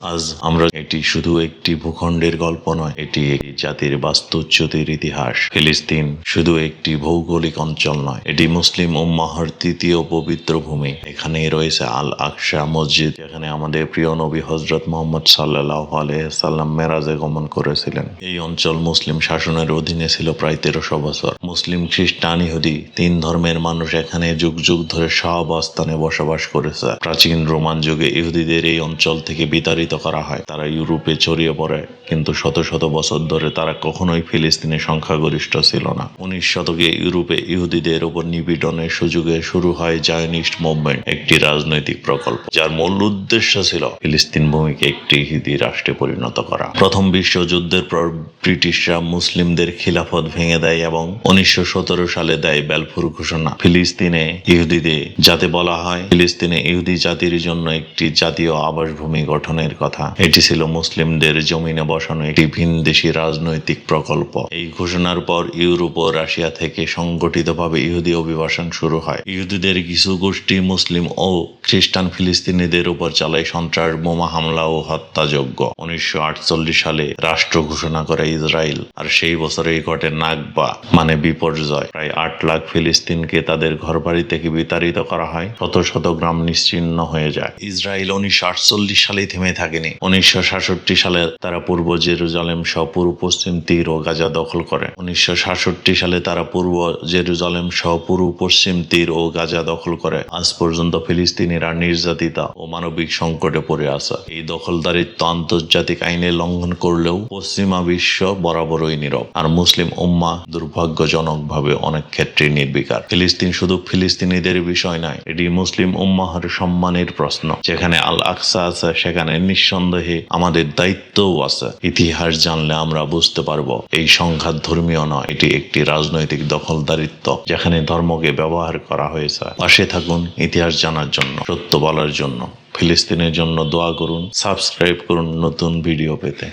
আজ আমরা এটি শুধু একটি ভূখণ্ডের গল্প নয়, এটি একটি জাতির বাস্তুচ্যুতির ইতিহাস। ফিলিস্তিন শুধু একটি ভৌগোলিক অঞ্চল নয়, এটি মুসলিম উম্মাহর তৃতীয় পবিত্র ভূমি। এখানে রয়েছে আল আকশা মসজিদ এখানে আমাদের প্রিয় নবী হজরত মোহাম্মদ সাল্লাহ আলহাম মেরাজে গমন করেছিলেন। এই অঞ্চল মুসলিম শাসনের অধীনে ছিল প্রায় তেরোশো বছর। মুসলিম খ্রিস্টান ইহুদি, তিন ধর্মের মানুষ এখানে যুগ যুগ ধরে সহাবস্থানে বসবাস করেছে। প্রাচীন রোমান যুগে ইহুদিদের এই অঞ্চল থেকে বিতাড়িত করা হয়। তারা ইউরোপে ছড়িয়ে পড়ে, কিন্তু শত শত বছর ধরে তারা কখনোই ফিলিস্তিনে সংখ্যাগরিষ্ঠ ছিল না। উনিশ শতকে ইউরোপে ইহুদিদের উপর নিপীড়নের সুযোগে শুরু হয় জায়নিস্ট মুভমেন্ট, একটি রাজনৈতিক প্রকল্প, যার মূল উদ্দেশ্য ছিল ফিলিস্তিন ভূমিকে একটি ইহুদি রাষ্ট্রে পরিণত করা। প্রথম বিশ্বযুদ্ধের পর ব্রিটিশরা মুসলিমদের খিলাফত ভেঙে দেয় এবং উনিশশো সতেরো সালে দেয় বেলফুর ঘোষণা। ফিলিস্তিনে ইহুদিদের যাতে বলা হয়, ফিলিস্তিনে ইহুদি জাতির জন্য একটি জাতীয় আবাসভূমি গঠনের কথা। এটি ছিল মুসলিমদের জমিনে বসানো একটি ভিনদেশী রাজনৈতিক প্রকল্প। এই ঘোষণার পর ইউরোপ ও রাশিয়া থেকে সংগঠিতভাবে ইহুদি অভিবাসন শুরু হয়। ইহুদিদের কিছু গোষ্ঠী মুসলিম ও খ্রিস্টান ফিলিস্তিনিদের উপর চালায় সন্ত্রাস, বোমা হামলা ও হত্যাযজ্ঞ। উনিশশো সালে রাষ্ট্র ঘোষণা করে ইসরায়েল, আর সেই বছরেই ঘটে নাগবা মানে বিপর্যয়। প্রায় আট লাখ ফিলিস্তিনকে তাদের ঘরবাড়ি থেকে বিতাড়িত করা হয়। শত শত গ্রাম নিশ্চিহ্ন হয়ে যায়। ইসরায়েল উনিশশো সালেই থেমে থাকেনি উনিশশো সাতষট্টি সালে তারা পূর্ব জেরুজালেম সহ পূর্ব পশ্চিম তীর ও গাজা দখল করে। উনিশশো সাতষট্টি সালে তারা পূর্ব জেরুজালেম সহ পূর্ব পশ্চিম তীর ও গাজা দখল করে। আজ পর্যন্ত ফিলিস্তিনিরা নির্যাতিতা ও মানবিক সংকটে পড়ে আছে। এই দখলদারিত্ব আন্তর্জাতিক আইনে লঙ্ঘন করলেও পশ্চিমা বিশ্ব বরাবরই নীরব। আর মুসলিম উম্মা দুর্ভাগ্যজনকভাবে অনেক ক্ষেত্রে নির্বিকার। ফিলিস্তিন শুধু ফিলিস্তিনিদের বিষয় নয়, এটি মুসলিম উম্মাহর সম্মানের প্রশ্ন। যেখানে আল আকসা আছে, সেখানে নিঃসন্দেহে আমাদের দায়িত্বও আছে। ইতিহাস জানলে আমরা বুঝতে পারব, এই সংঘাত ধর্মীয় নয়, এটি একটি রাজনৈতিক দখলদারিত্ব, যেখানে ধর্মকে ব্যবহার করা হয়েছে। পাশে থাকুন ইতিহাস জানার জন্য, সত্য বলার জন্য। ফিলিস্তিনের জন্য দোয়া করুন, সাবস্ক্রাইব করুন নতুন ভিডিও পেতে।